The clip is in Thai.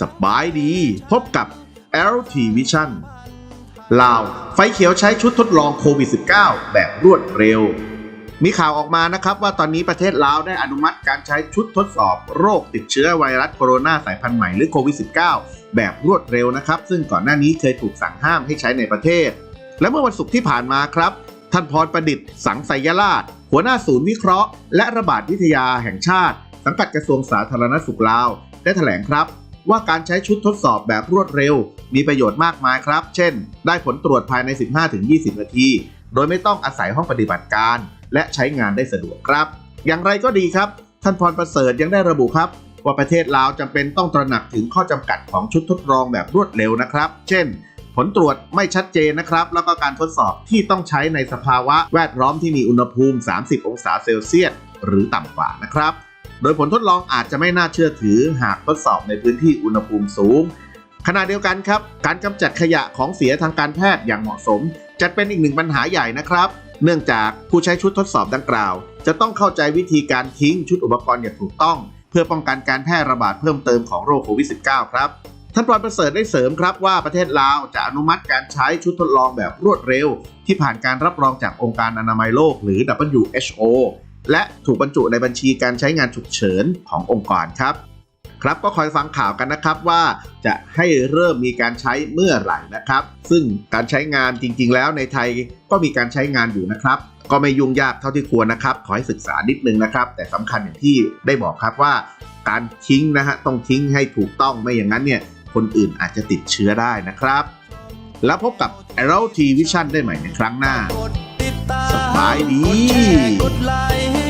สบายดี พบกับ LT Vision ลาว ไฟเขียวใช้ชุดทดลองโควิด -19 แบบรวดเร็ว มีข่าวออกมานะครับว่าตอนนี้ประเทศลาวได้อนุมัติการใช้ชุดทดสอบโรคติดเชื้อไวรัสโคโรนาสายพันธุ์ใหม่หรือโควิด -19 แบบรวดเร็วนะครับ ซึ่งก่อนหน้านี้เคยถูกสั่งห้ามให้ใช้ในประเทศ และเมื่อวันศุกร์ที่ผ่านมาครับ ท่านพรประดิษฐ์ สังไสยราช หัวหน้าศูนย์วิเคราะห์ และระบาดวิทยาแห่งชาติ สังกัดกระทรวงสาธารณสุขลาวได้แถลงครับ ว่าการใช้ชุดทดสอบแบบรวดเร็ว มีประโยชน์มากมายครับ เช่น ได้ผลตรวจภายใน 15-20 นาที โดยไม่ต้องอาศัยห้องปฏิบัติการ และใช้งานได้สะดวกครับ อย่างไรก็ดีครับ ท่านพรประเสริฐยังได้ระบุครับ ว่าประเทศลาวจำเป็นต้องตระหนักถึงข้อจำกัดของชุดทดลองแบบรวดเร็วนะครับ เช่นผลตรวจไม่ชัดเจนนะครับ แล้วก็การทดสอบที่ต้องใช้ในสภาวะแวดล้อมที่มีอุณหภูมิ 30 องศาเซลเซียสหรือต่ำกว่านะครับ โดยผลทดลองอาจจะไม่น่าเชื่อถือหากทดสอบในพื้นที่อุณหภูมิสูง ขณะเดียวกันครับ การกำจัดขยะของเสียทางการแพทย์อย่างเหมาะสม จัดเป็นอีกหนึ่งปัญหาใหญ่นะครับ เนื่องจากผู้ใช้ชุดทดสอบดังกล่าว จะต้องเข้าใจวิธีการทิ้งชุดอุปกรณ์อย่างถูกต้อง เพื่อป้องกันการแพร่ระบาดเพิ่มเติมของโรคโควิด -19 ครับท่านปลอยประเสริฐได้เสริมครับว่าประเทศลาวจะอนุมัติการใช้ชุดทดลองแบบรวดเร็ว ที่ผ่านการรับรองจากองค์การอนามัยโลกหรือ WHO และถูกบรรจุในบัญชีการใช้งานฉุกเฉินขององค์กรครับครับก็คอยฟังข่าวกันนะครับว่าจะให้เริ่มมีการใช้เมื่อไหร่นะครับ ซึ่งการใช้งานจริง ๆ แล้วในไทยก็มีการใช้งานอยู่นะครับ ก็ไม่ยุ่งยากเท่าที่ควรนะครับ ขอให้ศึกษานิดนึงนะครับ แต่สำคัญอย่างที่ได้บอกครับว่า การทิ้งนะฮะต้องทิ้งให้ถูกต้องไม่อย่างนั้นเนี่ยคนอื่นอาจจะติดเชื้อได้นะครับ แล้วพบกับ a e r o T Vision ได้ใหม่ในครั้งหน้า สบายดีกดไลค์